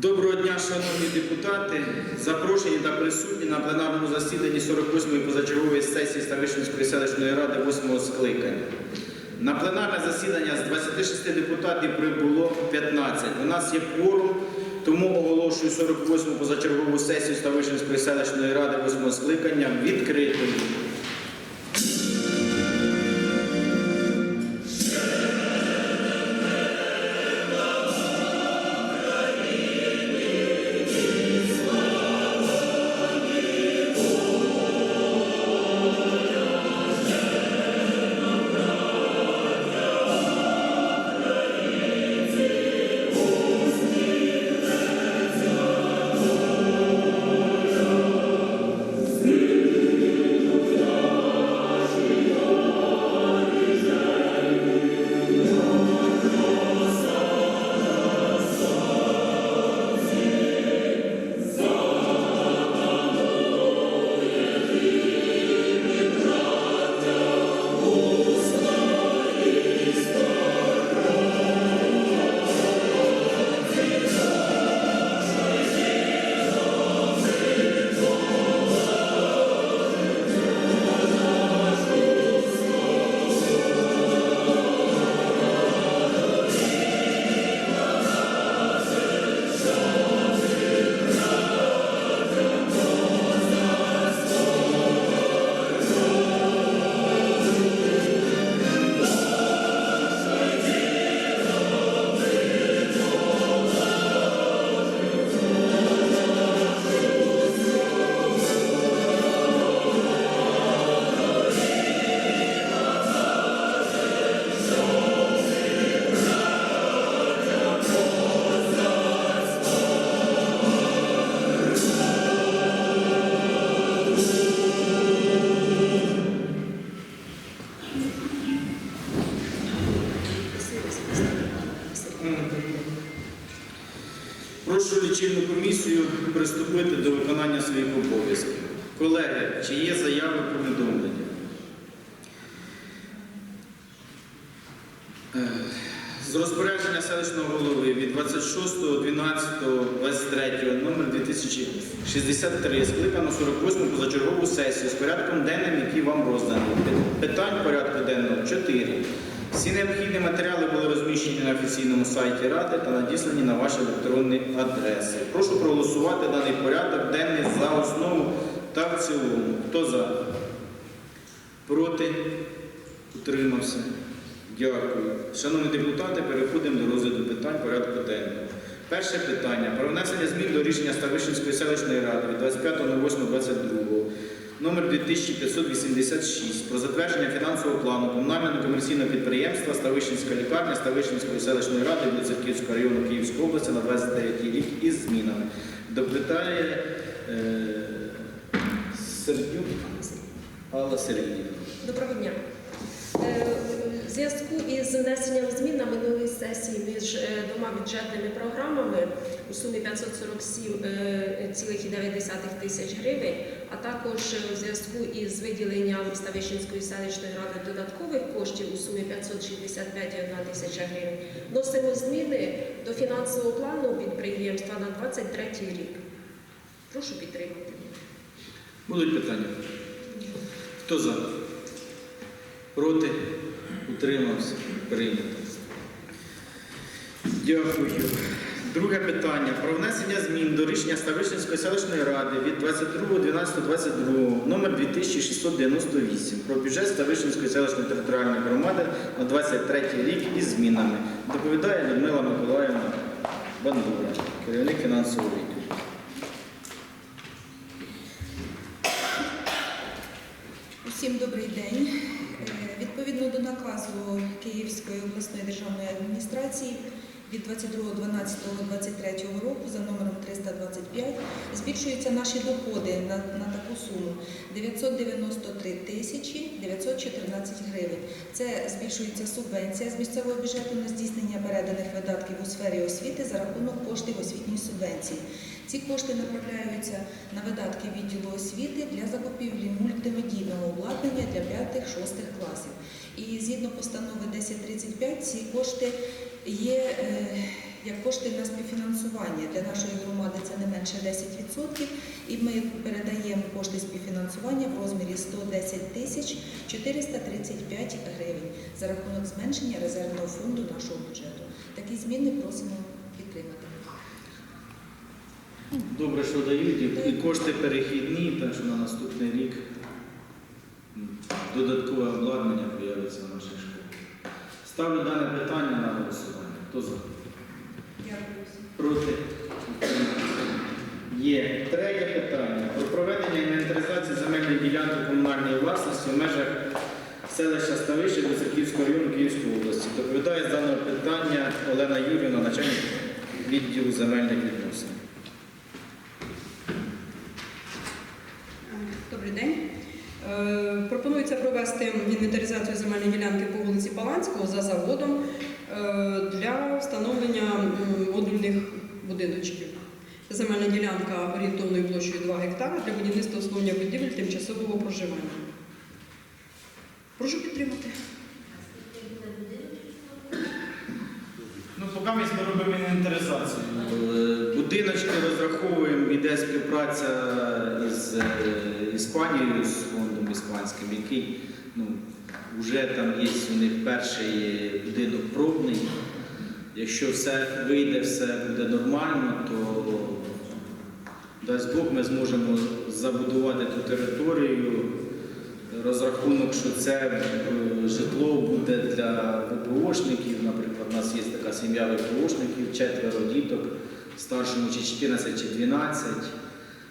Доброго дня, шановні депутати, запрошені та присутні на пленарному засіданні 48-ї позачергової сесії Ставищенської селищної ради 8-го скликання. На пленарне засідання з 26 депутатів прибуло 15. У нас є кворум, тому оголошую 48-му позачергову сесію Ставищенської селищної ради 8-го скликання відкритою. Прошу лічильну комісію приступити до виконання своїх обов'язків. Колеги, чи є заяви повідомлення? Е, З розпорядження селищного голови від 26.12.23 номер 2063 скликано 48 позачергову сесію з порядком денним, який вам розданий. Питань порядку денного 4. Всі необхідні матеріали були розміщені на офіційному сайті Ради та надіслані на ваші електронні адреси. Прошу проголосувати даний порядок денний за основу та в цілому. Хто за? Проти? Утримався. Дякую. Шановні депутати, переходимо до розгляду питань порядку денного. Перше питання про внесення змін до рішення Ставищенської селищної ради від 25.08.22 номер 2586 про затвердження фінансового плану комунального комерційного підприємства Ставищенська лікарня Ставищенської селищної ради Білоцерківського району Київської області на 29 рік із змінами. Доплітає е, Сердюк Алла Сергіївна. Доброго дня. Е, зв'язку із внесенням змін на минулій сесії між е, двома бюджетними програмами у сумі 547,9 тисяч гривень, а також е, у зв'язку із виділенням Ставищенської селищної ради додаткових коштів у сумі 565,1 тисяча гривень, вносимо зміни до фінансового плану підприємства на 23 рік. Прошу підтримати. Будуть питання? Хто за? Проти? Утримався? Прийнято. Дякую. Друге питання. Про внесення змін до рішення Ставищенської селищної ради від 22.12.22 номер 2698 про бюджет Ставищенської селищної територіальної громади на 23 рік із змінами. Доповідає Людмила Миколаївна Бандура, керівник фінансового відділу. Усім добрий день. Е, Відповідно до наказу Київської обласної державної адміністрації від 22.12.23 року за номером 325 збільшуються наші доходи на, на таку суму 993 тисячі 914 гривень. Це збільшується субвенція з місцевого бюджету на здійснення переданих видатків у сфері освіти за рахунок коштів освітньої субвенції. Ці кошти направляються на видатки відділу освіти для закупівлі мультимедійного обладнання для 5-6 класів. І згідно постанови 1035 ці кошти є е, як кошти на співфінансування. Для нашої громади це не менше 10%. І ми передаємо кошти співфінансування в розмірі 110 тисяч 435 гривень за рахунок зменшення резервного фонду нашого бюджету. Такі зміни просимо підтримати. Добре, що дають, і- кошти перехідні, так що на наступний рік додаткове обладнання з'явиться в нашій школі. Ставлю дане питання на голосування. Хто за? Проти? Є. Третє питання. Про проведення інвентаризації земельної ділянки комунальної власності в межах селища Ставище Високівського району Київської області. Доповідає з даного питання Олена Юрівна, начальник відділу земельних відносин. Провести інвентаризацію земельної ділянки по вулиці Паланського за заводом е, для встановлення модульних будиночків. Земельна ділянка орієнтовною площею 2 гектара для будівництва обслуговування будівель тимчасового проживання. Прошу підтримати. Ну, поки ми робимо інвентаризацію. Е, Будиночки розраховуємо, іде співпраця із е, Іспанією, з фондом іспанським, який вже там є у них перший будинок пробний. Якщо все вийде, все буде нормально, то дасть Бог ми зможемо забудувати ту територію. Розрахунок, що це е, житло буде для ВПОшників. Наприклад, у нас є така сім'я ВПОшників, четверо діток, старшому чи 14, чи 12,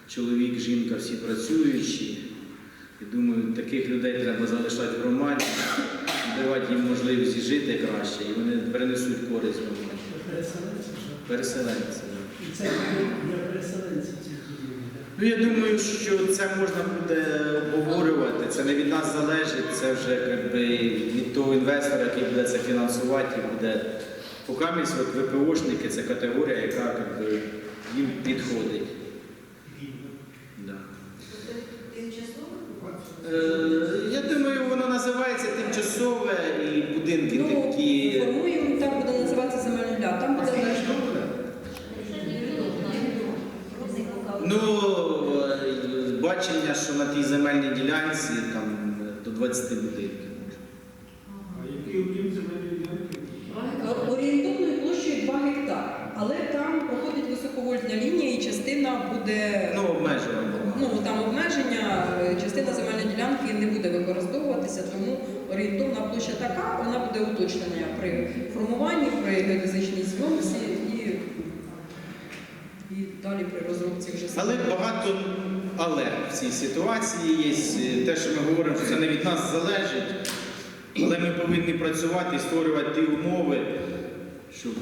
чоловік, жінка, всі працюючі. І думаю, таких людей треба залишати в громаді, давати їм можливість жити краще, і вони принесуть користь в громаді. Переселенці. Переселенці. І це для переселенців цих будівель. Ну, я думаю, що це можна буде обговорювати. Це не від нас залежить, це вже якби, від того інвестора, який буде це фінансувати, і буде покамість, от ВПОшники це категорія, яка якби, їм підходить. Да. Е, я думаю, воно називається тимчасове і будинки Ну, такі. формуємо, так буде називатися земельна ділянка. Там буде Ну, е, що на тій земельній ділянці там до 20 будинків. А які об'єм земельної ділянки? Орієнтовною площею 2 гектари, але там проходить високовольтна лінія і частина буде Ну, обмежувано. ну там обмеження, е, частина земельної ділянки не буде використовуватися, тому орієнтовна площа така, вона буде уточнена при формуванні, при геодезичній зйомці і, і далі при розробці вже Але багато але в цій ситуації є е, те, що ми говоримо, що це не від нас залежить, але ми повинні працювати і створювати ті умови, щоб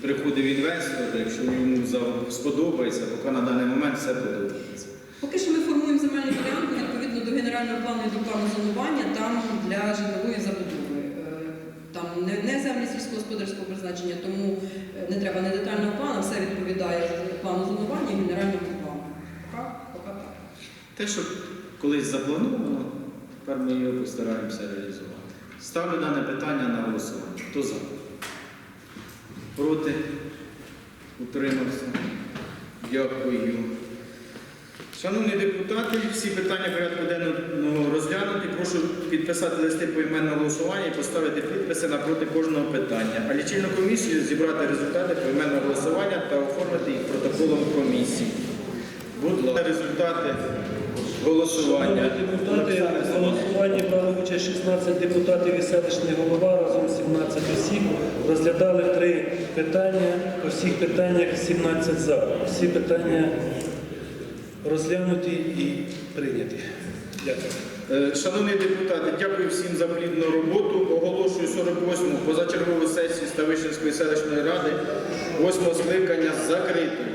приходив інвестор, якщо йому сподобається, поки на даний момент все подобається. Поки що ми формуємо земельну ділянку відповідно до генерального плану і до плану зонування там для житлової забудови. Е, Там не, землі сільськогосподарського призначення, тому е, не треба не детального плану, все відповідає плану зонування і генеральному плану. Пока, пока так. Те, що колись заплановано, тепер ми його постараємося реалізувати. Ставлю дане питання на голосування. Хто за? Проти? Утримався? Дякую. Шановні депутати, всі питання порядку денного розглянуті. Прошу підписати листи по іменному голосування і поставити підписи напроти кожного питання. А лічильну комісію зібрати результати по іменного голосування та оформити їх протоколом комісії. Будь ласка, результати голосування. Депутати, в голосуванні брали участь 16 депутатів і селищний голова разом 17 осіб. Розглядали три питання. По всіх питаннях 17 за. Всі питання розглянуті і прийняті. Дякую. Е, Шановні депутати, дякую всім за плідну роботу. Оголошую 48-му позачергову сесію Ставищенської селищної ради 8 скликання закритою.